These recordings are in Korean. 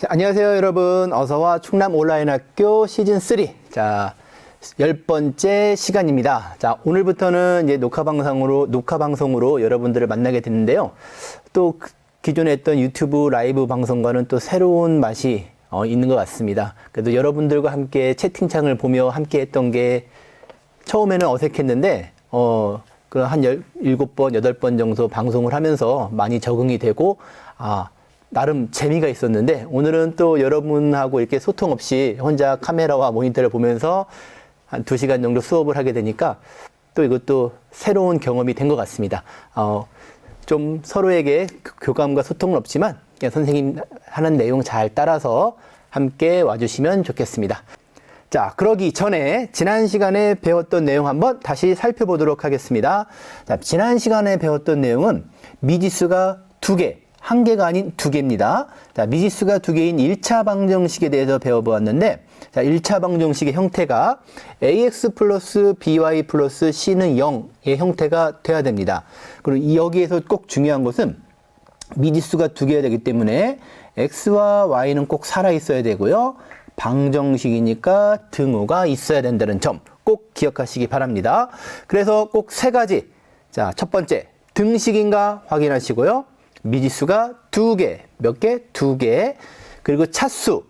자, 안녕하세요, 여러분. 어서와 충남 온라인 학교 시즌 3. 자, 열 번째 시간입니다. 자, 오늘부터는 이제 녹화 방송으로, 녹화 방송으로 여러분들을 만나게 됐는데요. 또 그- 기존에 했던 유튜브 라이브 방송과는 또 새로운 맛이 어, 있는 것 같습니다. 그래도 여러분들과 함께 채팅창을 보며 함께 했던 게 처음에는 어색했는데, 어, 그한 열, 일곱 번, 여덟 번 정도 방송을 하면서 많이 적응이 되고, 아, 나름 재미가 있었는데, 오늘은 또 여러분하고 이렇게 소통 없이 혼자 카메라와 모니터를 보면서 한 두 시간 정도 수업을 하게 되니까 또 이것도 새로운 경험이 된 것 같습니다. 어, 좀 서로에게 교- 교감과 소통은 없지만 선생님 하는 내용 잘 따라서 함께 와주시면 좋겠습니다. 자, 그러기 전에 지난 시간에 배웠던 내용 한번 다시 살펴보도록 하겠습니다. 자, 지난 시간에 배웠던 내용은 미지수가 두 개, 한 개가 아닌 두 개입니다. 자, 미지수가 두 개인 1차 방정식에 대해서 배워보았는데, 자, 1차 방정식의 형태가 ax 플러스 by 플러스 c는 0의 형태가 돼야 됩니다. 그리고 이 여기에서 꼭 중요한 것은 미지수가 두 개가 되기 때문에 x와 y는 꼭 살아 있어야 되고요. 방정식이니까 등호가 있어야 된다는 점 꼭 기억하시기 바랍니다. 그래서 꼭 세 가지. 자, 첫 번째, 등식인가 확인하시고요. 미지수가 두 개, 몇 개? 두 개. 그리고 차수,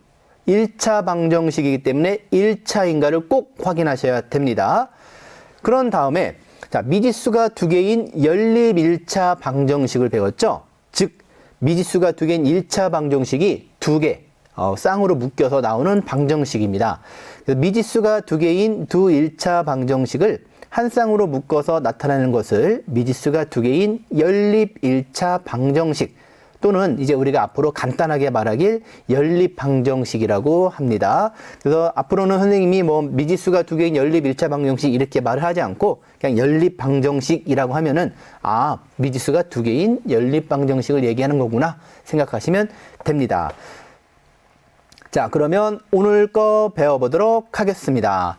1차 방정식이기 때문에 1차인가를 꼭 확인하셔야 됩니다. 그런 다음에 자, 미지수가 두 개인 연립 1차 방정식을 배웠죠. 즉 미지수가 두 개인 1차 방정식이 두 개, 어, 쌍으로 묶여서 나오는 방정식입니다. 미지수가 두 개인 두 1차 방정식을 한 쌍으로 묶어서 나타내는 것을 미지수가 두 개인 연립 1차 방정식 또는 이제 우리가 앞으로 간단하게 말하길 연립 방정식이라고 합니다. 그래서 앞으로는 선생님이 뭐 미지수가 두 개인 연립 1차 방정식 이렇게 말을 하지 않고 그냥 연립 방정식이라고 하면은 아, 미지수가 두 개인 연립 방정식을 얘기하는 거구나 생각하시면 됩니다. 자, 그러면 오늘 거 배워보도록 하겠습니다.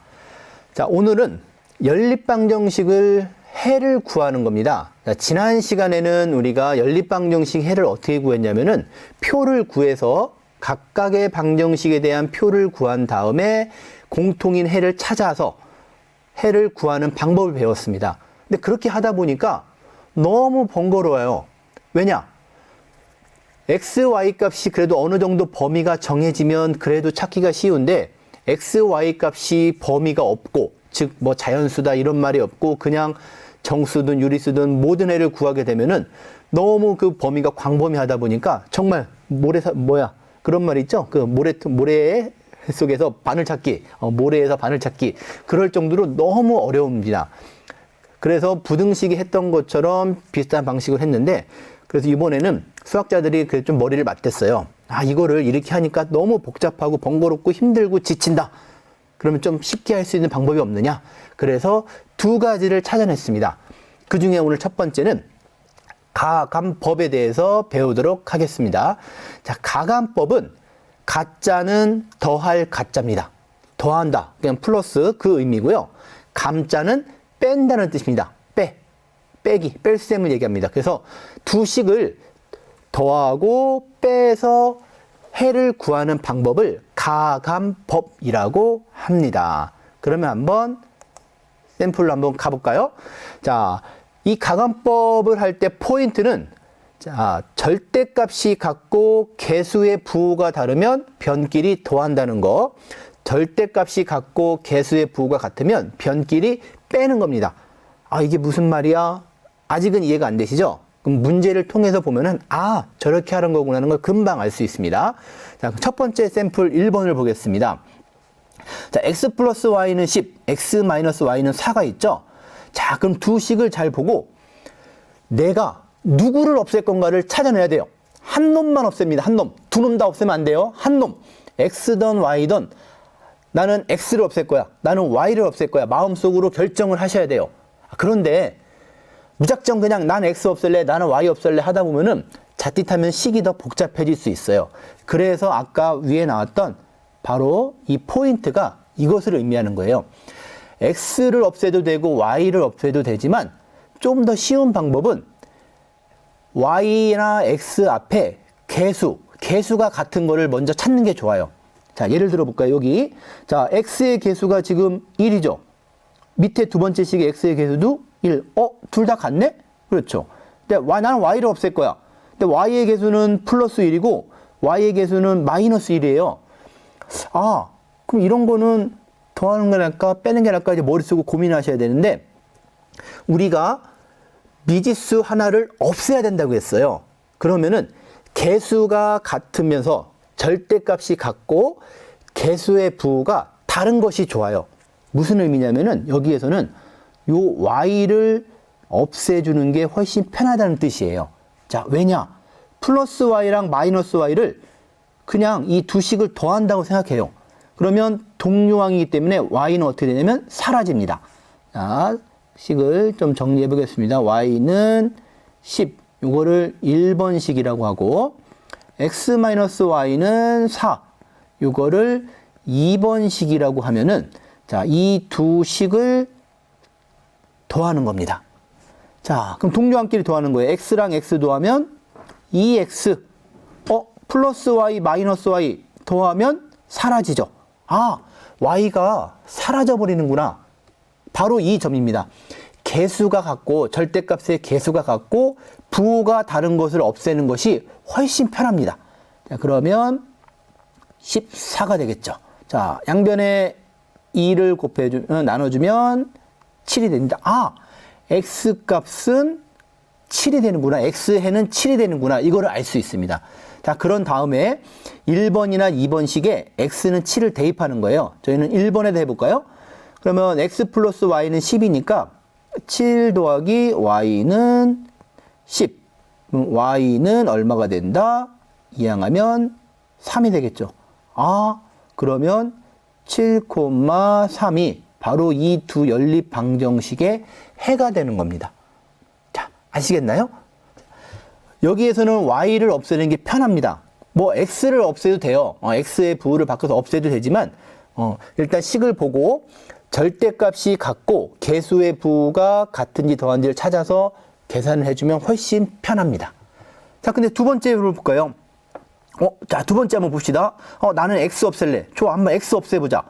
자, 오늘은 연립방정식을 해를 구하는 겁니다. 자, 지난 시간에는 우리가 연립방정식 해를 어떻게 구했냐면은 표를 구해서 각각의 방정식에 대한 표를 구한 다음에 공통인 해를 찾아서 해를 구하는 방법을 배웠습니다. 근데 그렇게 하다 보니까 너무 번거로워요. 왜냐? x, y 값이 그래도 어느 정도 범위가 정해지면 그래도 찾기가 쉬운데 x, y 값이 범위가 없고 즉 뭐 자연수다 이런 말이 없고 그냥 정수든 유리수든 모든 애를 구하게 되면은 너무 그 범위가 광범위하다 보니까 정말 모래사 뭐야 그런 말 있죠 그 모래 모래 속에서 바늘 찾기 어, 모래에서 바늘 찾기 그럴 정도로 너무 어려웁니다. 그래서 부등식이 했던 것처럼 비슷한 방식을 했는데 그래서 이번에는 수학자들이 그 좀 머리를 맞댔어요. 아 이거를 이렇게 하니까 너무 복잡하고 번거롭고 힘들고 지친다. 그러면 좀 쉽게 할 수 있는 방법이 없느냐? 그래서 두 가지를 찾아냈습니다. 그 중에 오늘 첫 번째는 가감법에 대해서 배우도록 하겠습니다. 자, 가감법은 가짜는 더할 가짜입니다. 더한다. 그냥 플러스 그 의미고요. 감자는 뺀다는 뜻입니다. 빼. 빼기. 뺄셈을 얘기합니다. 그래서 두 식을 더하고 빼서 해를 구하는 방법을 가감법이라고 합니다. 그러면 한번 샘플로 한번 가볼까요? 자, 이 가감법을 할 때 포인트는 자, 절대값이 같고 개수의 부호가 다르면 변끼리 더한다는 거. 절대값이 같고 개수의 부호가 같으면 변끼리 빼는 겁니다. 아, 이게 무슨 말이야? 아직은 이해가 안 되시죠? 그럼 문제를 통해서 보면은 아, 저렇게 하는 거구나 하는 걸 금방 알 수 있습니다. 자, 첫 번째 샘플 1번을 보겠습니다. 자, x 플러스 y는 10, x 마이너스 y는 4가 있죠? 자, 그럼 두 식을 잘 보고 내가 누구를 없앨 건가를 찾아내야 돼요. 한 놈만 없앱니다. 한 놈. 두 놈 다 없애면 안 돼요. 한 놈. x든 y든 나는 x를 없앨 거야. 나는 y를 없앨 거야. 마음속으로 결정을 하셔야 돼요. 그런데 무작정 그냥 난 x 없앨래, 나는 y 없앨래 하다 보면은 자칫하면 식이 더 복잡해질 수 있어요. 그래서 아까 위에 나왔던 바로 이 포인트가 이것을 의미하는 거예요. x를 없애도 되고 y를 없애도 되지만 좀 더 쉬운 방법은 y나 x 앞에 개수, 개수가 같은 거를 먼저 찾는 게 좋아요. 자, 예를 들어 볼까요? 여기. 자, x의 개수가 지금 1이죠. 밑에 두 번째 식의 x의 개수도 1. 어, 둘 다 같네? 그렇죠. 근데 y, 나는 y를 없앨 거야. 근데 y의 개수는 플러스 1이고 y의 개수는 마이너스 1이에요. 아, 그럼 이런 거는 더하는 게 나을까, 빼는 게 나을까, 이제 머리 쓰고 고민하셔야 되는데, 우리가 미지수 하나를 없애야 된다고 했어요. 그러면은 개수가 같으면서 절대값이 같고 개수의 부호가 다른 것이 좋아요. 무슨 의미냐면은 여기에서는 요 y를 없애주는 게 훨씬 편하다는 뜻이에요. 자, 왜냐? 플러스 y랑 마이너스 y를 그냥 이 두 식을 더한다고 생각해요. 그러면 동류항이기 때문에 y는 어떻게 되냐면 사라집니다. 자, 식을 좀 정리해 보겠습니다. y는 10. 요거를 1번 식이라고 하고 x-y는 4. 요거를 2번 식이라고 하면은 자, 이 두 식을 더하는 겁니다. 자, 그럼 동류항끼리 더하는 거예요. x랑 x 더하면 2x. 어, 플러스 y 마이너스 y 더하면 사라지죠. 아, y가 사라져 버리는구나. 바로 이 점입니다. 개수가 같고 절대값의 개수가 같고 부호가 다른 것을 없애는 것이 훨씬 편합니다. 자, 그러면 14가 되겠죠. 자, 양변에 2를 곱해주, 어, 나눠 주면 7이 됩니다. 아, x 값은 7이 되는구나. x해는 7이 되는구나. 이거를 알 수 있습니다. 자, 그런 다음에 1번이나 2번식에 x는 7을 대입하는 거예요. 저희는 1번에다 해볼까요? 그러면 x 플러스 y는 10이니까 7 더하기 y는 10. 그럼 y는 얼마가 된다? 이항하면 3이 되겠죠. 아, 그러면 7,3이 바로 이 두 연립 방정식의 해가 되는 겁니다. 자, 아시겠나요? 여기에서는 y를 없애는 게 편합니다. 뭐 x를 없애도 돼요. 어, x의 부호를 바꿔서 없애도 되지만 어, 일단 식을 보고 절대값이 같고 개수의 부호가 같은지 더한지를 찾아서 계산을 해주면 훨씬 편합니다. 자, 근데 두 번째로 볼까요? 어, 자, 두 번째 한번 봅시다. 어, 나는 x 없앨래. 좋아, 한번 x 없애보자.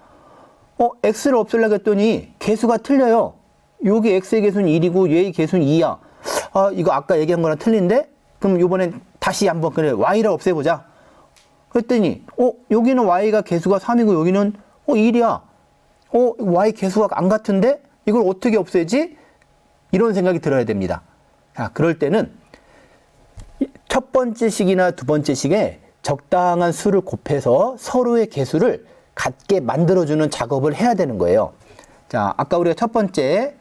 어, x를 없애려고 했더니 개수가 틀려요. 여기 x의 개수는 1이고 얘의 개수는 2야. 아, 이거 아까 얘기한 거랑 틀린데? 그럼 이번엔 다시 한번 그래, y를 없애보자. 그랬더니, 어, 여기는 y가 개수가 3이고 여기는, 어, 1이야. 어, y 개수가 안 같은데? 이걸 어떻게 없애지? 이런 생각이 들어야 됩니다. 자, 그럴 때는 첫 번째 식이나 두 번째 식에 적당한 수를 곱해서 서로의 개수를 같게 만들어주는 작업을 해야 되는 거예요. 자, 아까 우리가 첫 번째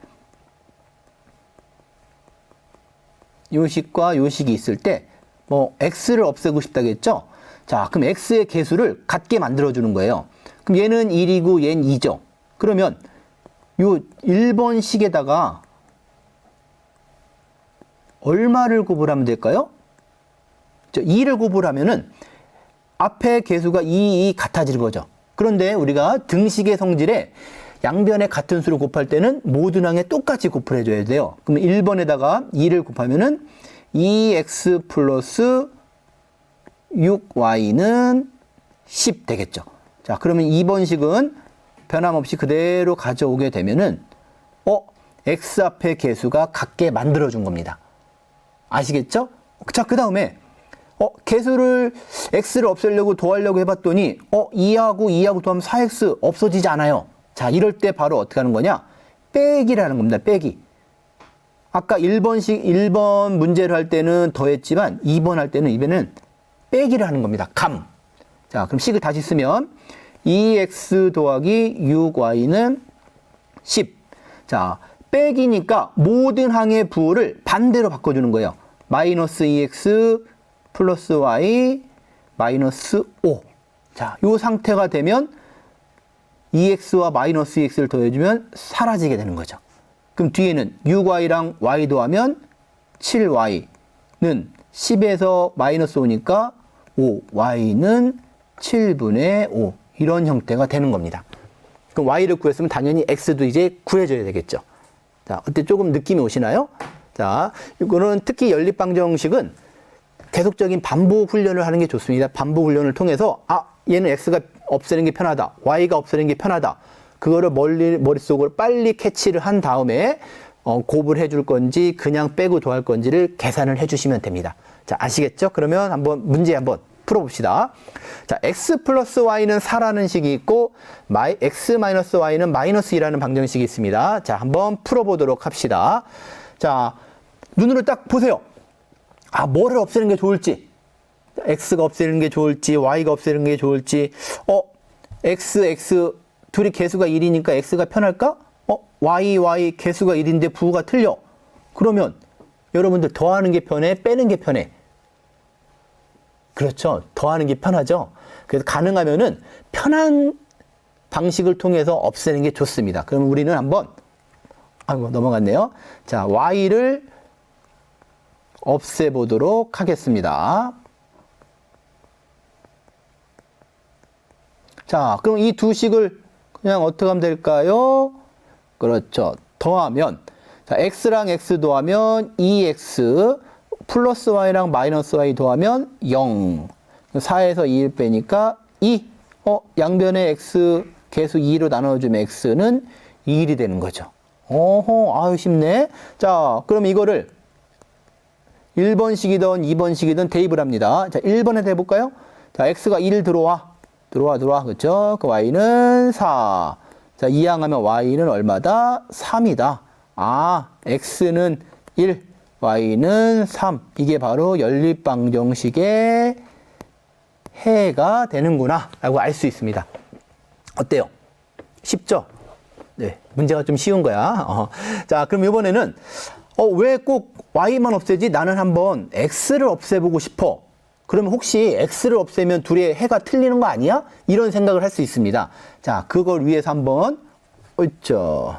요 식과 요 식이 있을 때 뭐 x를 없애고 싶다겠죠? 자, 그럼 x의 개수를 같게 만들어 주는 거예요. 그럼 얘는 1이고 얘는 2죠. 그러면 요 1번 식에다가 얼마를 곱을하면 될까요? 2를 곱을하면은 앞에 개수가 2, 2 같아지는 거죠. 그런데 우리가 등식의 성질에 양변에 같은 수를 곱할 때는 모든 항에 똑같이 곱을 해줘야 돼요. 그러면 1번에다가 2를 곱하면은 2x 플러스 6y는 10 되겠죠. 자, 그러면 2번식은 변함없이 그대로 가져오게 되면은 어, x 앞에 개수가 같게 만들어준 겁니다. 아시겠죠? 자, 그 다음에 어, 개수를 x를 없애려고 더하려고 해봤더니 어, 2하고 2하고 더하면 4x 없어지지 않아요. 자, 이럴 때 바로 어떻게 하는 거냐? 빼기라는 겁니다. 빼기. 아까 1번식 1번 문제를 할 때는 더했지만 2번 할 때는 이번에는 빼기를 하는 겁니다. 감. 자, 그럼 식을 다시 쓰면 2x 더하기 6y는 10. 자, 빼기니까 모든 항의 부호를 반대로 바꿔주는 거예요. 마이너스 2x 플러스 y 마이너스 5. 자, 요 상태가 되면 2x와 마이너스 2x를 더해주면 사라지게 되는 거죠. 그럼 뒤에는 6y랑 y 더하면 7y는 10에서 마이너스 5니까 5y는 7분의 5 이런 형태가 되는 겁니다. 그럼 y를 구했으면 당연히 x도 이제 구해줘야 되겠죠. 자, 어때 조금 느낌이 오시나요? 자, 이거는 특히 연립방정식은 계속적인 반복 훈련을 하는 게 좋습니다. 반복 훈련을 통해서 아 얘는 x가 없애는 게 편하다, y가 없애는 게 편하다. 그거를 멀리 머릿속으로 빨리 캐치를 한 다음에 어, 곱을 해줄 건지 그냥 빼고 더할 건지를 계산을 해주시면 됩니다. 자 아시겠죠? 그러면 한번 문제 한번 풀어봅시다. 자, x 플러스 y는 4라는 식이 있고, 마이, x 마이너스 y는 마이너스 2라는 방정식이 있습니다. 자, 한번 풀어보도록 합시다. 자, 눈으로 딱 보세요. 아, 뭐를 없애는 게 좋을지. x가 없애는 게 좋을지, y가 없애는 게 좋을지, 어, x, x, 둘이 개수가 1이니까 x가 편할까? 어, y, y 개수가 1인데 부호가 틀려. 그러면 여러분들 더하는 게 편해, 빼는 게 편해. 그렇죠. 더하는 게 편하죠. 그래서 가능하면은 편한 방식을 통해서 없애는 게 좋습니다. 그럼 우리는 한번 아이고 넘어갔네요. 자, y를 없애 보도록 하겠습니다. 자, 그럼 이 두 식을 그냥 어떻게 하면 될까요? 그렇죠. 더하면 자, x랑 x 더하면 2x 플러스 y랑 마이너스 y 더하면 0. 4에서 2를 빼니까 2. 어, 양변에 x 계수 2로 나눠주면 x는 2일이 되는 거죠. 어허, 아유, 쉽네. 자, 그럼 이거를 1번식이든 2번식이든 대입을 합니다. 자, 1번에 대볼까요? 자, x가 1 들어와. 들어와, 들어와. 그죠? 그 y는 4. 자, 이항하면 y는 얼마다? 3이다. 아, x는 1, y는 3. 이게 바로 연립방정식의 해가 되는구나. 라고 알 수 있습니다. 어때요? 쉽죠? 네. 문제가 좀 쉬운 거야. 어. 자, 그럼 이번에는, 어, 왜 꼭 y만 없애지? 나는 한번 x를 없애보고 싶어. 그러면 혹시 x를 없애면 둘의 해가 틀리는 거 아니야? 이런 생각을 할 수 있습니다. 자, 그걸 위해서 한번, 있죠.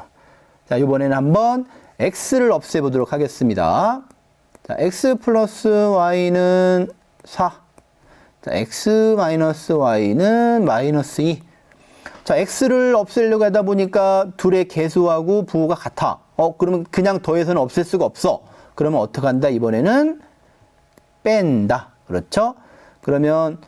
자, 이번에는 한번 x를 없애보도록 하겠습니다. 자, x 플러스 y는 4. 자, x 마이너스 y는 마이너스 2. 자, x를 없애려고 하다 보니까 둘의 개수하고 부호가 같아. 어, 그러면 그냥 더해서는 없앨 수가 없어. 그러면 어떻게 한다? 이번에는 뺀다. 그렇죠? 그러면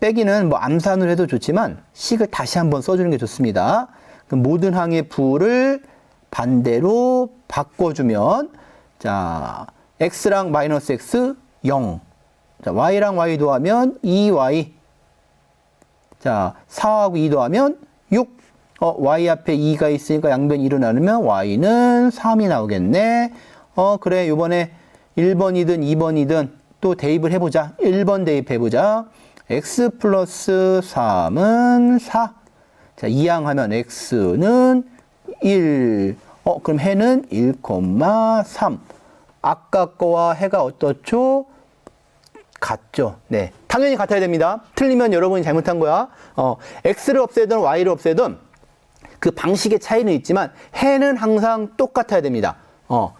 빼기는 뭐 암산을 해도 좋지만 식을 다시 한번 써주는 게 좋습니다. 모든 항의 부호를 반대로 바꿔주면 자 x랑 마이너스 x 0 자, y랑 y 더하면 2y 자 4하고 2 더하면 6 어, y 앞에 2가 있으니까 양변 2로 나누면 y는 3이 나오겠네 어 그래 요번에 1번이든 2번이든 또 대입을 해보자 1번 대입해보자 x 플러스 3은 4 자, 이항하면 x는 1. 어, 그럼 해는 1,3. 아까 거와 해가 어떻죠? 같죠. 네. 당연히 같아야 됩니다. 틀리면 여러분이 잘못한 거야. 어, x를 없애든 y를 없애든 그 방식의 차이는 있지만 해는 항상 똑같아야 됩니다. 어,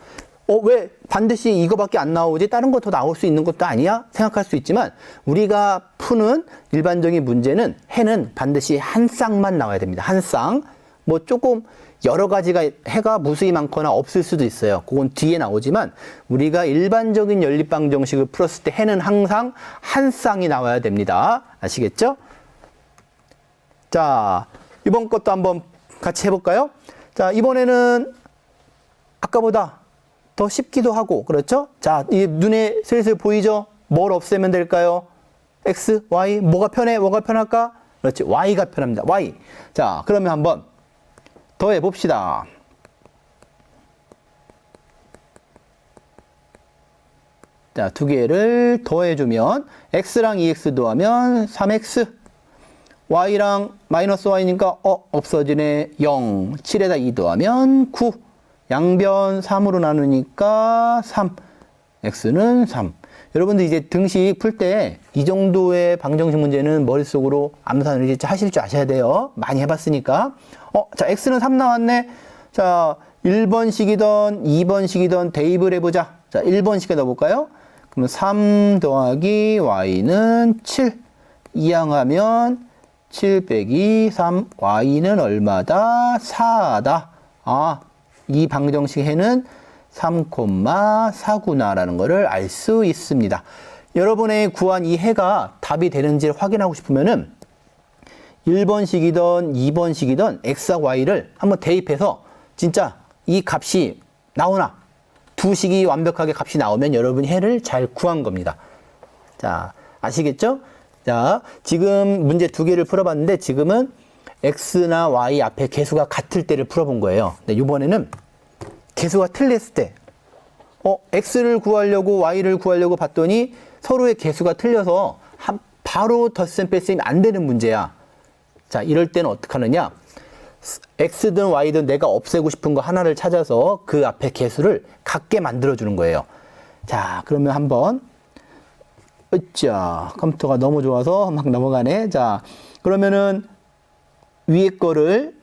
어, 왜 반드시 이거밖에 안 나오지? 다른 거 더 나올 수 있는 것도 아니야? 생각할 수 있지만 우리가 푸는 일반적인 문제는 해는 반드시 한 쌍만 나와야 됩니다. 한 쌍. 뭐 조금 여러 가지가 해가 무수히 많거나 없을 수도 있어요. 그건 뒤에 나오지만 우리가 일반적인 연립방 정식을 풀었을 때 해는 항상 한 쌍이 나와야 됩니다. 아시겠죠? 자, 이번 것도 한번 같이 해볼까요? 자, 이번에는 아까보다 더 쉽기도 하고, 그렇죠? 자, 이 눈에 슬슬 보이죠? 뭘 없애면 될까요? X, Y, 뭐가 편해? 뭐가 편할까? 그렇지, Y가 편합니다. Y. 자, 그러면 한번 더해 봅시다. 자, 두 개를 더해주면 x랑 2x 더하면 3x y랑 마이너스 y니까 어 없어지네. 0 7에다 2 더하면 9 양변 3으로 나누니까 3 x는 3 여러분들 이제 등식 풀 때 이 정도의 방정식 문제는 머릿속으로 암산을 이제 하실 줄 아셔야 돼요. 많이 해봤으니까. 어, 자 x는 3 나왔네. 자 1번식이던 2번식이던 대입을 해보자. 자 1번식 에 넣어볼까요? 그럼 3 더하기 y는 7 이항하면 7 빼기 3 y는 얼마다? 4다. 아, 이 방정식 해는 3,4구나라는 것을 알 수 있습니다. 여러분의 구한 이 해가 답이 되는지 확인하고 싶으면은 1번식이든 2번식이든 x와 y를 한번 대입해서 진짜 이 값이 나오나 두 식이 완벽하게 값이 나오면 여러분이 해를 잘 구한 겁니다. 자, 아시겠죠? 자, 지금 문제 두 개를 풀어봤는데 지금은 x나 y 앞에 개수가 같을 때를 풀어본 거예요. 근데 이번에는 개수가 틀렸을 때, 어, x를 구하려고 y를 구하려고 봤더니 서로의 개수가 틀려서 한, 바로 덧셈 뺄셈이 안 되는 문제야. 자, 이럴 때는 어떻게 하느냐? x든 y든 내가 없애고 싶은 거 하나를 찾아서 그 앞에 개수를 같게 만들어 주는 거예요. 자, 그러면 한번 으쌰 컴퓨터가 너무 좋아서 막 넘어가네. 자, 그러면은 위에 거를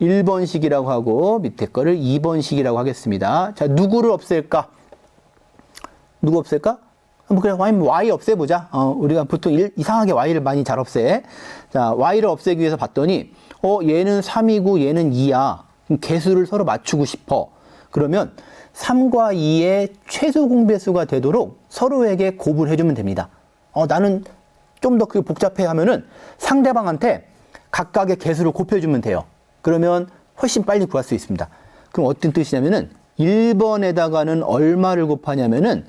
1번식이라고 하고 밑에 거를 2번식이라고 하겠습니다. 자, 누구를 없앨까? 누구 없앨까? 뭐 그래 y, 없애보자. 어, 우리가 보통 일, 이상하게 y를 많이 잘 없애. 자, y를 없애기 위해서 봤더니 어 얘는 3이고 얘는 2야. 그럼 개수를 서로 맞추고 싶어. 그러면 3과 2의 최소 공배수가 되도록 서로에게 곱을 해주면 됩니다. 어 나는 좀 더 그 복잡해 하면은 상대방한테 각각의 개수를 곱해주면 돼요. 그러면 훨씬 빨리 구할 수 있습니다. 그럼 어떤 뜻이냐면은 1번에다가는 얼마를 곱하냐면은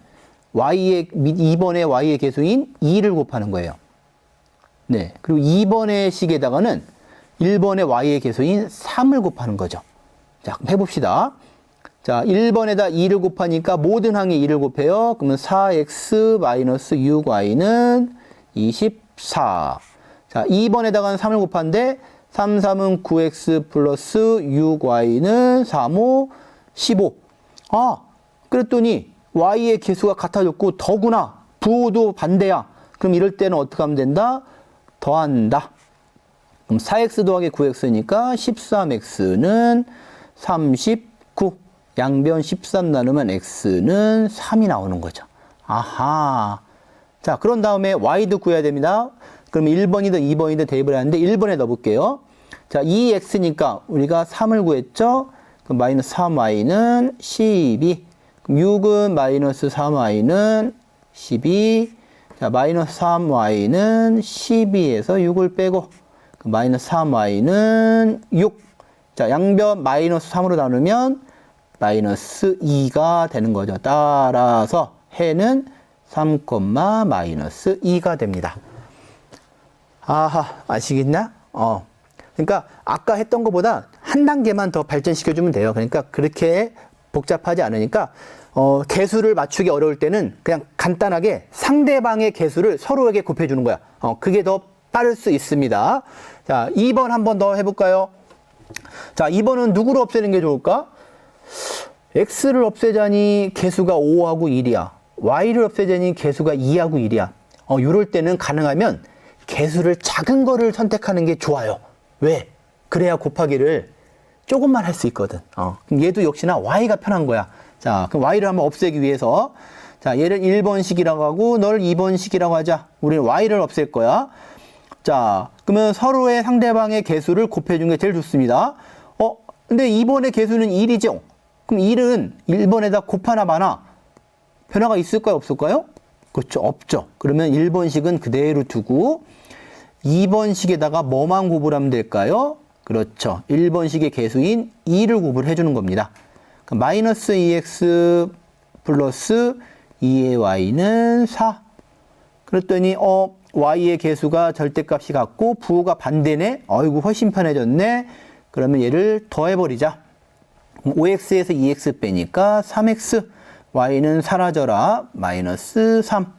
y의 2번의 y의 개수인 2를 곱하는 거예요. 네. 그리고 2번의 식에다가는 1번의 y의 개수인 3을 곱하는 거죠. 자, 그럼 해봅시다. 자, 1번에다 2를 곱하니까 모든 항에 2를 곱해요. 그러면 4x 6y는 24. 자, 2번에다가는 3을 곱하는데 3, 3은 9x 플러스 6y는 3, 5, 15. 아, 그랬더니 y의 개수가 같아졌고 더구나 부호도 반대야. 그럼 이럴 때는 어떻게 하면 된다? 더한다. 그럼 4x 더하기 9x니까 13x는 39. 양변 13 나누면 x는 3이 나오는 거죠. 아하. 자, 그런 다음에 y도 구해야 됩니다. 그럼 1번이든 2번이든 대입을 하는데 1번에 넣어볼게요. 자, 2x니까 우리가 3을 구했죠? 그럼 마이너스 3y는 12. 그럼 6은 마이너스 3y는 12. 자, 마이너스 3y는 12에서 6을 빼고, 그 마이너스 3y는 6. 자, 양변 마이너스 3으로 나누면 마이너스 2가 되는 거죠. 따라서 해는 3, 마이너스 2가 됩니다. 아하, 아시겠나? 어. 그러니까 아까 했던 것보다 한 단계만 더 발전시켜 주면 돼요. 그러니까 그렇게 복잡하지 않으니까 어, 개수를 맞추기 어려울 때는 그냥 간단하게 상대방의 개수를 서로에게 곱해 주는 거야. 어, 그게 더 빠를 수 있습니다. 자, 2번 한번 더 해볼까요? 자, 2번은 누구를 없애는 게 좋을까? X를 없애자니 개수가 5하고 1이야. y를 없애자니 개수가 2하고 1이야. 어, 이럴 때는 가능하면 개수를 작은 거를 선택하는 게 좋아요. 왜? 그래야 곱하기를 조금만 할 수 있거든. 어. 그럼 얘도 역시나 y가 편한 거야. 자, 그럼 y를 한번 없애기 위해서 자, 얘를 1번식이라고 하고 널 2번식이라고 하자. 우리는 y를 없앨 거야. 자, 그러면 서로의 상대방의 개수를 곱해준 게 제일 좋습니다. 어, 근데 2번의 개수는 1이죠? 그럼 1은 1번에다 곱하나 마나 변화가 있을까요? 없을까요? 그렇죠. 없죠. 그러면 1번식은 그대로 두고 2번식에다가 뭐만 곱을 하면 될까요? 그렇죠. 1번식의 개수인 2를 곱을 해주는 겁니다. 그럼 마이너스 2x 플러스 2의 y는 4. 그랬더니 어 y의 개수가 절대값이 같고 부호가 반대네. 어이구 훨씬 편해졌네. 그러면 얘를 더해버리자. 5x에서 2x 빼니까 3x. y는 사라져라. 마이너스 3.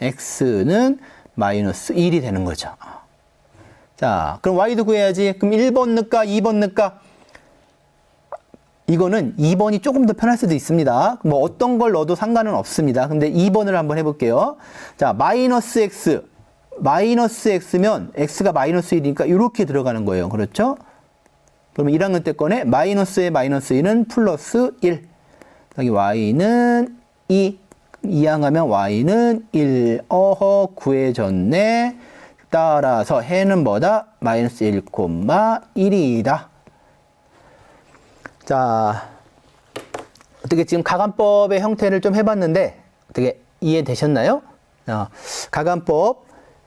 x는 마이너스 1이 되는 거죠. 자, 그럼 y도 구해야지. 그럼 1번 넣을까? 2번 넣을까? 이거는 2번이 조금 더 편할 수도 있습니다. 뭐 어떤 걸 넣어도 상관은 없습니다. 근데 2번을 한번 해볼게요. 자, 마이너스 x. 마이너스 x면 x가 마이너스 1이니까 이렇게 들어가는 거예요. 그렇죠? 그러면 1학년 때 거네. 마이너스의 마이너스 1은 플러스 1. 여기 y는 2. 이항하면 y는 1. 어허, 구해졌네. 따라서 해는 뭐다? 마이너스 1, 1이다. 자, 어떻게 지금 가간법의 형태를 좀 해봤는데 어떻게 이해되셨나요? 어, 가간법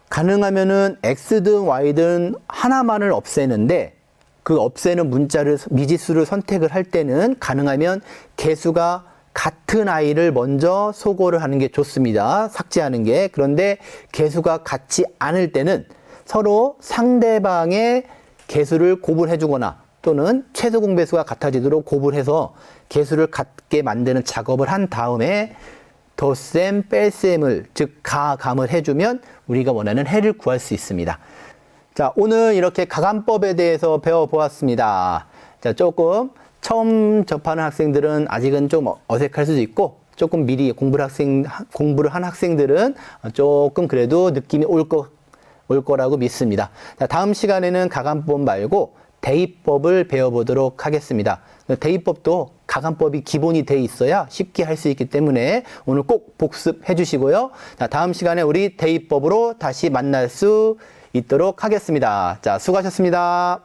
가능하면은 x든 y든 하나만을 없애는데 그 없애는 문자를 미지수를 선택을 할 때는 가능하면 개수가 같은 아이를 먼저 소거를 하는 게 좋습니다. 삭제하는 게. 그런데 개수가 같지 않을 때는 서로 상대방의 개수를 곱을 해 주거나 또는 최소 공배수가 같아지도록 곱을 해서 개수를 같게 만드는 작업을 한 다음에 덧셈, 뺄셈을 즉 가감을 해주면 우리가 원하는 해를 구할 수 있습니다. 자, 오늘 이렇게 가감법에 대해서 배워보았습니다. 자, 조금 처음 접하는 학생들은 아직은 좀 어색할 수도 있고, 조금 미리 공부를 학생, 공부를 한 학생들은 조금 그래도 느낌이 올 거, 올 거라고 믿습니다. 자, 다음 시간에는 가감법 말고 대입법을 배워보도록 하겠습니다. 대입법도 가감법이 기본이 돼 있어야 쉽게 할 수 있기 때문에 오늘 꼭 복습해 주시고요. 자, 다음 시간에 우리 대입법으로 다시 만날 수 있도록 하겠습니다. 자, 수고하셨습니다.